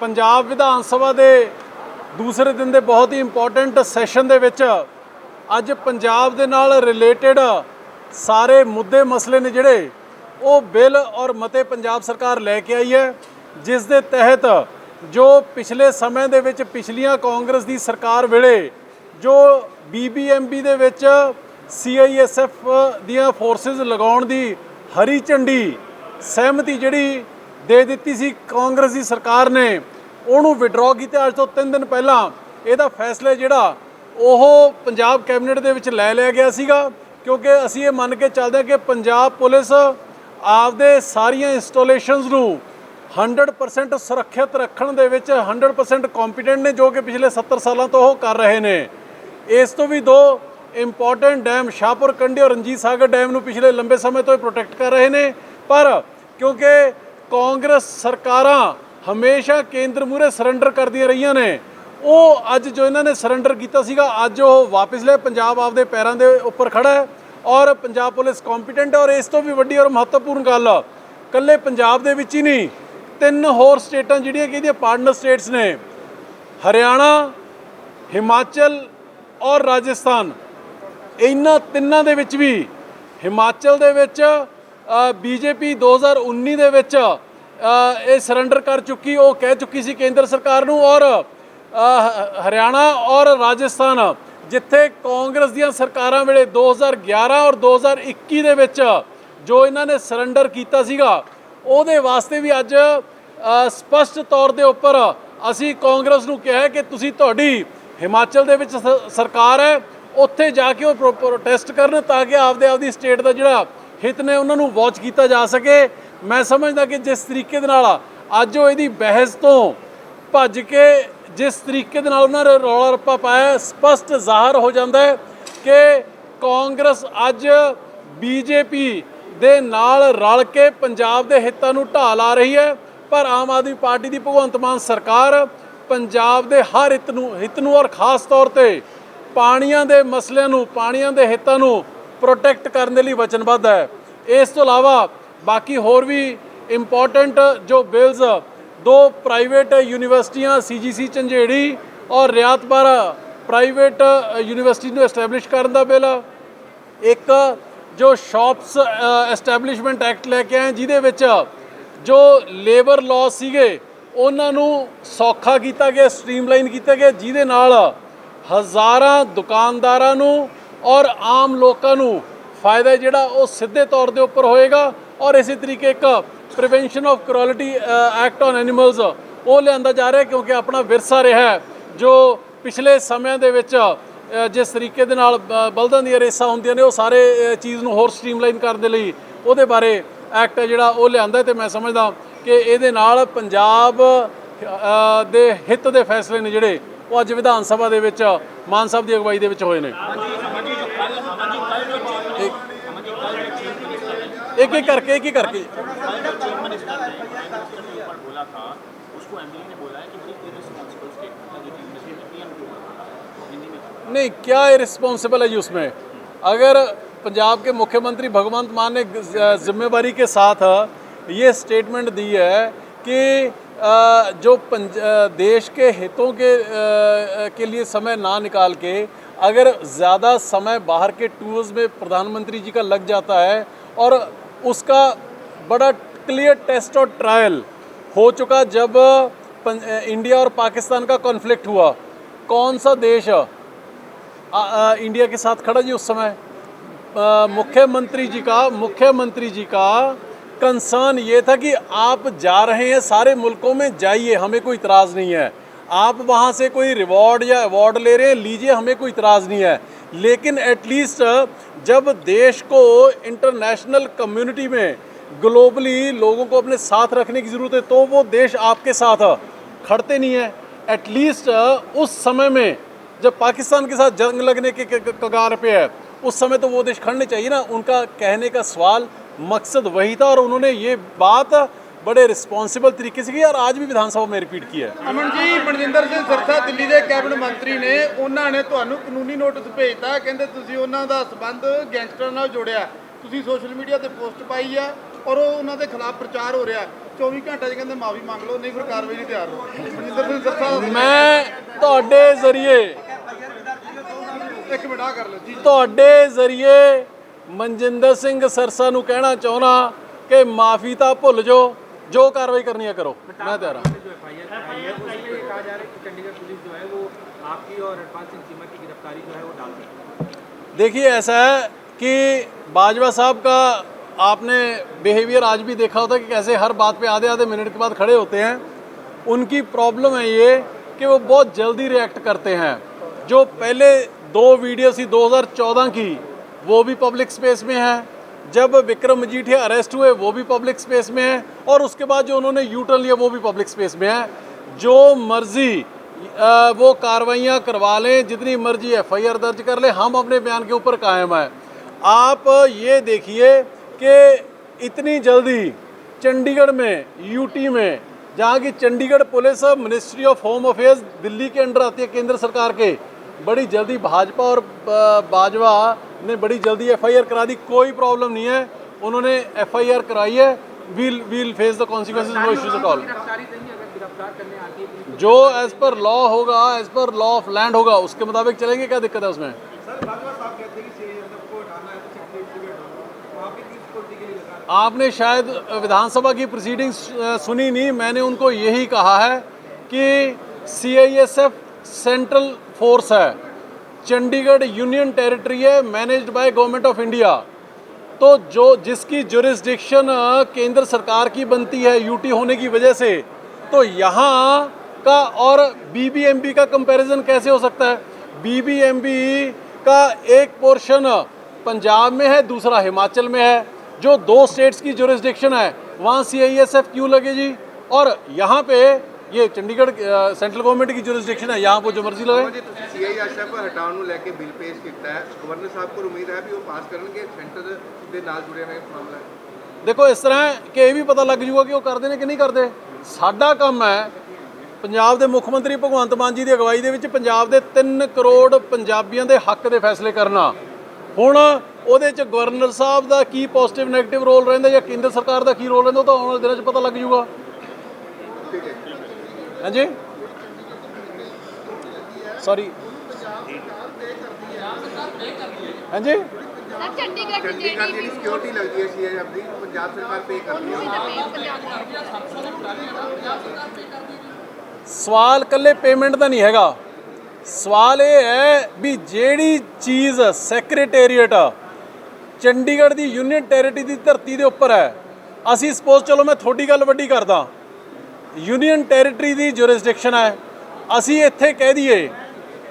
ਪੰਜਾਬ ਵਿਧਾਨ ਸਭਾ ਦੇ ਦੂਸਰੇ ਦਿਨ ਦੇ ਬਹੁਤ ਹੀ ਇੰਪੋਰਟੈਂਟ ਸੈਸ਼ਨ ਦੇ ਵਿੱਚ ਅੱਜ ਪੰਜਾਬ ਦੇ ਨਾਲ ਰਿਲੇਟਡ ਸਾਰੇ ਮੁੱਦੇ ਮਸਲੇ ਨੇ ਜਿਹੜੇ, ਉਹ ਬਿੱਲ ਔਰ ਮਤੇ ਪੰਜਾਬ ਸਰਕਾਰ ਲੈ ਕੇ ਆਈ ਹੈ, ਜਿਸ ਦੇ ਤਹਿਤ ਜੋ ਪਿਛਲੇ ਸਮੇਂ ਦੇ ਵਿੱਚ ਪਿਛਲੀਆਂ ਕਾਂਗਰਸ ਦੀ ਸਰਕਾਰ ਵੇਲੇ ਜੋ ਬੀਬੀਐਮਬੀ ਦੇ ਵਿੱਚ ਸੀਆਈਐਸਐਫ ਦੀਆਂ ਫੋਰਸਸ ਲਗਾਉਣ ਦੀ ਹਰੀ ਝੰਡੀ ਸਹਿਮਤੀ ਜਿਹੜੀ ਦੇ ਦਿੱਤੀ ਸੀ ਕਾਂਗਰਸ ਦੀ ਸਰਕਾਰ ਨੇ। ਉਹਨੂੰ ਵਿਡਰਾਅ ਕੀਤਾ ਅੱਜ ਤੋਂ 3 ਦਿਨ ਪਹਿਲਾਂ। ਇਹਦਾ ਫੈਸਲਾ ਜਿਹੜਾ, ਉਹ ਪੰਜਾਬ ਕੈਬਨਿਟ ਦੇ ਵਿੱਚ ਲੈ ਲਿਆ ਗਿਆ ਸੀਗਾ। ਕਿਉਂਕਿ ਅਸੀਂ ਇਹ ਮੰਨ ਕੇ ਚੱਲਦੇ ਹਾਂ ਕਿ ਪੰਜਾਬ ਪੁਲਿਸ ਆਪਦੇ ਸਾਰੀਆਂ ਇੰਸਟਾਲੇਸ਼ਨਸ ਨੂੰ 100% ਸੁਰੱਖਿਅਤ ਰੱਖਣ ਦੇ ਵਿੱਚ 100% ਕੰਪੀਟੈਂਟ ਨੇ, ਜੋ ਕਿ ਪਿਛਲੇ 70 ਸਾਲਾਂ ਤੋਂ ਉਹ ਕਰ ਰਹੇ ਨੇ। ਇਸ ਤੋਂ ਵੀ ਦੋ ਇੰਪੋਰਟੈਂਟ ਡੈਮ ਸ਼ਾਹਪੁਰ ਕੰਢੀ ਔਰ ਰਣਜੀਤ ਸਾਗਰ ਡੈਮ ਨੂੰ ਪਿਛਲੇ ਲੰਬੇ ਸਮੇਂ ਤੋਂ ਪ੍ਰੋਟੈਕਟ ਕਰ ਰਹੇ ਨੇ। ਪਰ ਕਿਉਂਕਿ ਕਾਂਗਰਸ ਸਰਕਾਰਾਂ ਹਮੇਸ਼ਾ ਕੇਂਦਰ ਮੂਰੇ ਸਰੈਂਡਰ ਕਰਦੀਆਂ ਰਹੀਆਂ ਨੇ। ਉਹ ਅੱਜ ਜੋ ਇਹਨਾਂ ਨੇ ਸਰੈਂਡਰ ਕੀਤਾ ਸੀਗਾ, ਅੱਜ ਉਹ ਵਾਪਸ ਲੈ ਪੰਜਾਬ ਆਪਦੇ ਪੈਰਾਂ ਦੇ ਉੱਪਰ ਖੜਾ ਹੈ ਔਰ ਪੰਜਾਬ ਪੁਲਿਸ ਕੰਪੀਟੈਂਟ ਔਰ ਇਸ ਤੋਂ ਵੀ ਵੱਡੀ ਔਰ ਮਹੱਤਵਪੂਰਨ ਗੱਲ ਕੱਲੇ ਪੰਜਾਬ ਦੇ ਵਿੱਚ ਹੀ ਨਹੀਂ, ਤਿੰਨ ਹੋਰ ਸਟੇਟਾਂ ਜਿਹੜੀਆਂ ਕਿ ਇਹਦੀਆਂ ਪਾਰਟਨਰ ਸਟੇਟਸ ਨੇ, ਹਰਿਆਣਾ, ਹਿਮਾਚਲ ਔਰ ਰਾਜਸਥਾਨ। ਇਹਨਾਂ ਤਿੰਨਾਂ ਦੇ ਵਿੱਚ ਵੀ, ਹਿਮਾਚਲ ਦੇ ਵਿੱਚ ਬੀਜੇਪੀ 2019 ਦੇ ਵਿੱਚ ਇਹ ਸਰੈਂਡਰ ਕਰ ਚੁੱਕੀ, ਉਹ ਕਹਿ ਚੁੱਕੀ ਸੀ ਕੇਂਦਰ ਸਰਕਾਰ ਨੂੰ ਔਰ ਹ- ਹਰਿਆਣਾ ਔਰ ਰਾਜਸਥਾਨ, ਜਿੱਥੇ ਕਾਂਗਰਸ ਦੀਆਂ ਸਰਕਾਰਾਂ ਵੇਲੇ 2011 ਔਰ 2021 ਦੇ ਵਿੱਚ ਜੋ ਇਹਨਾਂ ਨੇ ਸਰੈਂਡਰ ਕੀਤਾ ਸੀਗਾ, ਉਹਦੇ ਵਾਸਤੇ ਵੀ ਅੱਜ ਸਪਸ਼ਟ ਤੌਰ ਦੇ ਉੱਪਰ ਅਸੀਂ ਕਾਂਗਰਸ ਨੂੰ ਕਿਹਾ ਕਿ ਤੁਸੀਂ ਤੁਹਾਡੀ ਹਿਮਾਚਲ ਦੇ ਵਿੱਚ ਸਰਕਾਰ ਹੈ, ਉੱਥੇ ਜਾ ਕੇ ਉਹ ਪ੍ਰੋ- ਪ੍ਰੋਟੈਸਟ ਕਰਨ ਤਾਂ ਕਿ ਆਪਦੇ ਆਪਦੀ ਸਟੇਟ ਦਾ ਜਿਹੜਾ ਹਿੱਤ ਨੇ ਉਹਨਾਂ ਨੂੰ ਵਾਚ ਕੀਤਾ ਜਾ ਸਕੇ। ਮੈਂ ਸਮਝਦਾ ਕਿ ਜਿਸ ਤਰੀਕੇ ਦੇ ਨਾਲ ਅੱਜ ਉਹ ਇਹਦੀ ਬਹਿਸ ਤੋਂ ਭੱਜ ਕੇ ਜਿਸ ਤਰੀਕੇ ਦੇ ਨਾਲ ਉਹਨਾਂ ਨੇ ਰੌਲਾ ਰੱਪਾ ਪਾਇਆ, ਸਪਸ਼ਟ ਜ਼ਾਹਰ ਹੋ ਜਾਂਦਾ ਹੈ ਕਿ ਕਾਂਗਰਸ ਅੱਜ ਬੀਜੇਪੀ ਦੇ ਨਾਲ ਰਲ ਕੇ ਪੰਜਾਬ ਦੇ ਹਿੱਤਾਂ ਨੂੰ ਢਾਹ ਲਾ ਰਹੀ ਹੈ, ਪਰ ਆਮ ਆਦਮੀ ਪਾਰਟੀ ਦੀ ਭਗਵੰਤ ਮਾਨ ਸਰਕਾਰ ਪੰਜਾਬ ਦੇ ਹਰ ਹਿੱਤ ਨੂੰ ਹਿੱਤ ਨੂੰ ਔਰ ਖਾਸ ਤੌਰ ਤੇ ਪਾਣੀਆਂ ਦੇ ਮਸਲਿਆਂ ਨੂੰ, ਪਾਣੀਆਂ ਦੇ ਹਿੱਤਾਂ ਨੂੰ ਪ੍ਰੋਟੈਕਟ ਕਰਨ ਦੇ ਲਈ ਵਚਨਬੱਧ ਹੈ। ਇਸ ਤੋਂ ਇਲਾਵਾ ਬਾਕੀ ਹੋਰ ਵੀ ਇੰਪੋਰਟੈਂਟ ਜੋ ਬਿਲਸ ਦੋ ਪ੍ਰਾਈਵੇਟ ਯੂਨੀਵਰਸਿਟੀਆਂ ਸੀਜੀਸੀ ਝੰਜੇੜੀ ਔਰ ਰਿਆਤਬਾਰਾ ਪ੍ਰਾਈਵੇਟ ਯੂਨੀਵਰਸਿਟੀ ਨੂੰ ਐਸਟੈਬਲਿਸ਼ ਕਰਨ ਦਾ ਬਿੱਲ ਇੱਕ ਜੋ ਸ਼ਾਪਸ ਐਸਟੈਬਲਿਸ਼ਮੈਂਟ ਐਕਟ ਲੈ ਕੇ ਆਏ, ਜਿਹਦੇ ਵਿੱਚ ਜੋ ਲੇਬਰ ਲਾਅ ਸੀਗੇ, ਉਹਨਾਂ ਨੂੰ ਸੌਖਾ ਕੀਤਾ ਗਿਆ ਸਟ੍ਰੀਮਲਾਈਨ ਕੀਤਾ ਗਿਆ, ਜਿਹਦੇ ਨਾਲ ਹਜ਼ਾਰਾਂ ਦੁਕਾਨਦਾਰਾਂ ਨੂੰ ਔਰ ਆਮ ਲੋਕਾਂ ਨੂੰ ਫਾਇਦਾ ਜਿਹੜਾ ਉਹ ਸਿੱਧੇ ਤੌਰ ਦੇ ਉੱਪਰ ਹੋਏਗਾ। ਔਰ ਇਸੇ ਤਰੀਕੇ ਇੱਕ prevention of cruelty act on animals ਉਹ ਲਿਆਂਦਾ ਜਾ ਰਿਹਾ ਕਿਉਂਕਿ ਆਪਣਾ ਵਿਰਸਾ ਰਿਹਾ ਜੋ ਪਿਛਲੇ ਸਮਿਆਂ ਦੇ ਵਿੱਚ ਜਿਸ ਤਰੀਕੇ ਦੇ ਨਾਲ ਬ- ਬਲਦਾਂ ਦੀਆਂ ਰੇਸਾਂ ਹੁੰਦੀਆਂ ਨੇ, ਉਹ ਸਾਰੇ ਚੀਜ਼ ਨੂੰ ਹੋਰ ਸਟ੍ਰੀਮਲਾਈਨ ਕਰਨ ਦੇ ਲਈ ਉਹਦੇ ਬਾਰੇ ਐਕਟ ਹੈ ਜਿਹੜਾ ਉਹ ਲਿਆਂਦਾ ਤੇ ਮੈਂ ਸਮਝਦਾ ਕਿ ਇਹਦੇ ਨਾਲ ਪੰਜਾਬ ਦੇ ਹਿੱਤ ਦੇ ਫੈਸਲੇ ਨੇ ਜਿਹੜੇ, ਉਹ ਅੱਜ ਵਿਧਾਨ ਸਭਾ ਦੇ ਵਿੱਚ, ਮਾਨ ਸਾਹਿਬ ਦੀ ਅਗਵਾਈ ਦੇ ਵਿੱਚ ਹੋਏ ਨੇ। के ऊपर करके एक ही करके। नहीं, क्या रिस्पॉन्सिबल है जी उसमें? अगर पंजाब के मुख्यमंत्री भगवंत मान ने जिम्मेवारी के साथ, ये स्टेटमेंट दी है कि जो देश के हितों के के लिए समय ना निकाल के, अगर ज़्यादा समय बाहर के टूर्स में प्रधानमंत्री जी का लग जाता है और उसका बड़ा क्लियर टेस्ट और ट्रायल हो चुका जब इंडिया और पाकिस्तान का कॉन्फ्लिक्ट हुआ। कौन सा देश आ, आ, इंडिया के साथ खड़ा जी उस समय? मुख्यमंत्री जी का मुख्यमंत्री जी का कंसर्न ये था कि आप जा रहे हैं सारे मुल्कों में जाइए हमें कोई इतराज़ नहीं है। आप वहाँ से कोई रिवॉर्ड या अवार्ड ले रहे हैं लीजिए हमें कोई इतराज़ नहीं है। लेकिन एटलीस्ट जब देश को इंटरनेशनल कम्युनिटी में ग्लोबली लोगों को अपने साथ रखने की ज़रूरत है तो वो देश आपके साथ, खड़ते नहीं है। एटलीस्ट उस समय में, जब पाकिस्तान के साथ जंग लगने के कगार पे है, उस समय तो वो देश खड़ने चाहिए ना। उनका कहने का सवाल, मकसद वही था और उन्होंने ये बात बड़े रिस्पॉन्सिबल तरीके से की और आज भी विधानसभा में रिपीट की है ਅਮਨ ਜੀ ਮਨਜਿੰਦਰ ਸਿੰਘ ਸਰਸਾ ਦਿੱਲੀ ਦੇ ਕੈਬਨਿਟ ਮੰਤਰੀ ਨੇ ਉਹਨਾਂ ਨੇ ਤੁਹਾਨੂੰ ਕਾਨੂੰਨੀ ਨੋਟਿਸ ਭੇਜਤਾ ਕਹਿੰਦੇ ਤੁਸੀਂ ਉਹਨਾਂ ਦਾ ਸਬੰਧ ਗੈਂਗਸਟਰ ਨਾਲ ਜੋੜਿਆ ਤੁਸੀਂ ਸੋਸ਼ਲ ਮੀਡੀਆ ਤੇ ਪੋਸਟ ਪਾਈ ਆ ਔਰ ਉਹ ਉਹਨਾਂ ਦੇ ਖਿਲਾਫ ਪ੍ਰਚਾਰ ਹੋ ਰਿਹਾ 24 ਘੰਟੇ 'ਚ ਕਹਿੰਦੇ ਮਾਫੀ ਮੰਗ ਲਓ ਨਹੀਂ ਫਿਰ ਕਾਰਵਾਈ ਨਹੀਂ ਤਿਆਰ ਹੋ ਮਨਜਿੰਦਰ ਸਿੰਘ ਸਰਸਾ ਮੈਂ ਤੁਹਾਡੇ ਜ਼ਰੀਏ ਇੱਕ ਮਿੰਟ ਆ ਕਰ ਲਓ ਜੀ ਤੁਹਾਡੇ ਜ਼ਰੀਏ ਮਨਜਿੰਦਰ ਸਿੰਘ ਸਰਸਾ ਨੂੰ ਕਹਿਣਾ ਚਾਹੁੰਦਾ ਕਿ ਮਾਫੀ ਤਾਂ ਭੁੱਲ ਜਾਓ जो कार्रवाई करनी है करो। मैं तैयार देखिए, ऐसा है कि बाजवा साहब का आपने बिहेवियर आज भी देखा होता है कि कैसे हर बात पे आधे आधे मिनट के बाद खड़े होते हैं। उनकी प्रॉब्लम है ये कि वो बहुत जल्दी रिएक्ट करते हैं। जो पहले दो वीडियो थी 2014 की, वो भी पब्लिक स्पेस में है। जब विक्रम मजीठिया अरेस्ट हुए, वो भी पब्लिक स्पेस में है, और उसके बाद जो उन्होंने यू टर्न लिया, वो भी पब्लिक स्पेस में है। जो मर्ज़ी वो कार्रवाइयाँ करवा लें, जितनी मर्ज़ी एफ़ आई आर दर्ज कर लें, हम अपने बयान के ऊपर कायम हैं। आप ये देखिए कि इतनी जल्दी चंडीगढ़ में यूटी में, जहाँ की Chandigarh police ministry of home affairs Delhi के अंडर आती है केंद्र सरकार के, बड़ी जल्दी भाजपा और बाजवा ने बड़ी जल्दी एफआईआर करा दी, कोई प्रॉब्लम नहीं है। उन्होंने एफआईआर कराई है। Will will face the consequences no issues at all जो एज पर लॉ होगा as per law of land होगा, उसके मुताबिक चलेंगे, क्या दिक्कत है उसमें? आपने शायद विधानसभा की प्रोसीडिंग्स सुनी नहीं, मैंने उनको यही कहा है कि सीआईएसएफ सेंट्रल फोर्स है। चंडीगढ़ यूनियन टेरिटरी है managed by government of India तो जो जिसकी जुरिस्डिक्शन केंद्र सरकार की बनती है यूटी होने की वजह से तो यहाँ का और बीबीएमबी का कंपैरिजन कैसे हो सकता है? बीबीएमबी का एक पोर्शन पंजाब में है, दूसरा हिमाचल में है। जो दो स्टेट्स की जुरिस्डिक्शन है, वहाँ सी क्यों लगे जी? और यहाँ पे ये चंडीगढ़ अ, सेंट्रल गवर्नमेंट की जुरिस्डिक्शन है यहाँ को जो मर्जी लगे ਜੀ ਤੁਸੀਂ ਸੀਆਈਐਸਐਫ ਹਟਾਉਣ ਨੂੰ ਲੈ ਕੇ ਬਿੱਲ ਪੇਸ਼ ਕੀਤਾ ਹੈ ਗਵਰਨਰ ਸਾਹਿਬ ਕੋਲ ਉਮੀਦ ਹੈ ਵੀ ਉਹ ਪਾਸ ਕਰਨਗੇ ਸੈਂਟਰ ਦੇ ਨਾਲ ਜੁੜਿਆ ਹੋਇਆ ਮਾਮਲਾ ਹੈ ਦੇਖੋ ਇਸ ਤਰ੍ਹਾਂ ਹੈ ਕਿ ਇਹ ਵੀ ਪਤਾ ਲੱਗ ਜੂਗਾ ਕਿ ਉਹ ਕਰਦੇ ਨੇ ਕਿ ਨਹੀਂ ਕਰਦੇ ਸਾਡਾ ਕੰਮ ਹੈ ਪੰਜਾਬ ਦੇ ਮੁੱਖ ਮੰਤਰੀ ਭਗਵੰਤ ਮਾਨ ਜੀ ਦੀ ਅਗਵਾਈ ਦੇ ਵਿੱਚ ਪੰਜਾਬ ਦੇ 3 ਕਰੋੜ ਪੰਜਾਬੀਆਂ ਦੇ ਹੱਕ ਦੇ ਫੈਸਲੇ ਕਰਨਾ ਹੁਣ ਉਹਦੇ ਚ ਗਵਰਨਰ ਸਾਹਿਬ ਦਾ ਕੀ ਪੋਜ਼ਿਟਿਵ ਨੈਗੇਟਿਵ ਰੋਲ ਰਹਿੰਦਾ ਜਾਂ ਕੇਂਦਰ ਸਰਕਾਰ ਦਾ ਕੀ ਰੋਲ ਰਹਿੰਦਾ ਉਹ ਤਾਂ ਆਉਣ ਵਾਲੇ ਦਿਨਾਂ 'ਚ ਪਤਾ ਲੱਗ ਜੂਗਾ ਹਾਂਜੀ? ਸੌਰੀ ਹਾਂਜੀ? ਸਰ ਚੰਡੀਗੜ੍ਹ ਦੀ ਚੰਡੀਗੜ੍ਹ ਜਿਹੜੀ ਜਿਹੜੀ ਸਿਕਿਉਰਿਟੀ ਲੱਗਦੀ ਹੈ ਸੀਆਈਐਫ ਦੀ ਪੰਜਾਬ ਸਰਕਾਰ ਪੇ ਕਰਦੀ ਹੈ। ਸਵਾਲ ਕੱਲੇ ਪੇਮੈਂਟ ਦਾ ਨਹੀਂ ਹੈਗਾ। ਸਵਾਲ ਇਹ ਹੈ ਵੀ ਜਿਹੜੀ ਚੀਜ਼ ਸੈਕਟਰੀਏਟ ਚੰਡੀਗੜ੍ਹ ਦੀ ਯੂਨੀਅਨ ਟੈਰੀਟਰੀ ਦੀ ਧਰਤੀ ਦੇ ਉੱਪਰ ਹੈ। ਅਸੀਂ ਸਪੋਜ਼ ਚਲੋ ਮੈਂ ਤੁਹਾਡੀ ਗੱਲ ਵੱਡੀ ਕਰਦਾ। ਯੂਨੀਅਨ ਟੈਰੀਟਰੀ ਦੀ ਜੁਰਿਸਡਿਕਸ਼ਨ ਹੈ। ਅਸੀਂ ਇੱਥੇ ਕਹਿ ਦਈਏ,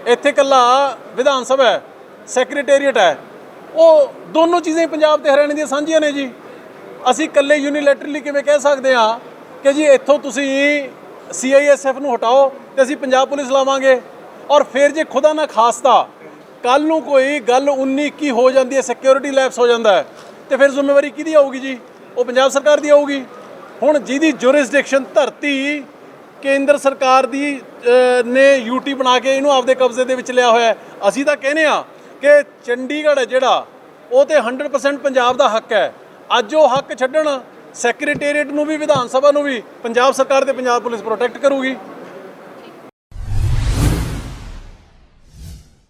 ਇੱਥੇ ਕੱਲਾ ਵਿਧਾਨ ਸਭਾ ਹੈ, ਸੈਕਟਰੀਏਟ ਹੈ। ਉਹ ਦੋਨੋਂ ਚੀਜ਼ਾਂ ਪੰਜਾਬ ਤੇ ਹਰਿਆਣੇ ਦੀਆਂ ਸਾਂਝੀਆਂ ਨੇ ਜੀ। ਅਸੀਂ ਇਕੱਲੇ ਯੂਨੀਲੈਟਰਲੀ ਕਿਵੇਂ ਕਹਿ ਸਕਦੇ ਹਾਂ ਕਿ ਜੀ ਇੱਥੋਂ ਤੁਸੀਂ ਸੀਆਈਐਸਐਫ ਨੂੰ ਹਟਾਓ ਤੇ ਅਸੀਂ ਪੰਜਾਬ ਪੁਲਿਸ ਲਾਵਾਂਗੇ। ਔਰ ਫਿਰ ਜੇ ਖੁਦਾ ਨਾ ਖਾਸਤਾ ਕੱਲ ਨੂੰ ਕੋਈ ਗੱਲ 19 21 ਹੋ ਜਾਂਦੀ ਹੈ ਸਿਕਿਉਰਿਟੀ ਲੈਪਸ ਹੋ ਜਾਂਦਾ ਹੈ, ਤੇ ਫਿਰ ਜ਼ਿੰਮੇਵਾਰੀ ਕਿਹਦੀ ਆਊਗੀ ਜੀ? ਉਹ ਪੰਜਾਬ ਸਰਕਾਰ ਦੀ ਆਊਗੀ। ਹੁਣ ਜਿਹਦੀ ਜੁਰਿਸਡਿਕਸ਼ਨ ਧਰਤੀ ਕੇਂਦਰ ਸਰਕਾਰ ਦੀ ਨੇ ਯੂਟੀ ਬਣਾ ਕੇ ਇਹਨੂੰ ਆਪਦੇ ਕਬਜ਼ੇ ਦੇ ਵਿੱਚ ਲਿਆ ਹੋਇਆ ਅਸੀਂ ਤਾਂ ਕਹਿੰਦੇ ਆ ਕਿ ਚੰਡੀਗੜ੍ਹ ਹੈ ਜਿਹੜਾ, ਉਹ ਤੇ 100% ਪੰਜਾਬ ਦਾ ਹੱਕ ਹੈ। ਅੱਜ ਉਹ ਹੱਕ ਛੱਡਣ ਸੈਕਟਰੀਏਟ ਨੂੰ ਵੀ, ਵਿਧਾਨ ਸਭਾ ਨੂੰ ਵੀ, ਪੰਜਾਬ ਸਰਕਾਰ ਤੇ ਪੰਜਾਬ ਪੁਲਿਸ ਪ੍ਰੋਟੈਕਟ ਕਰੂਗੀ।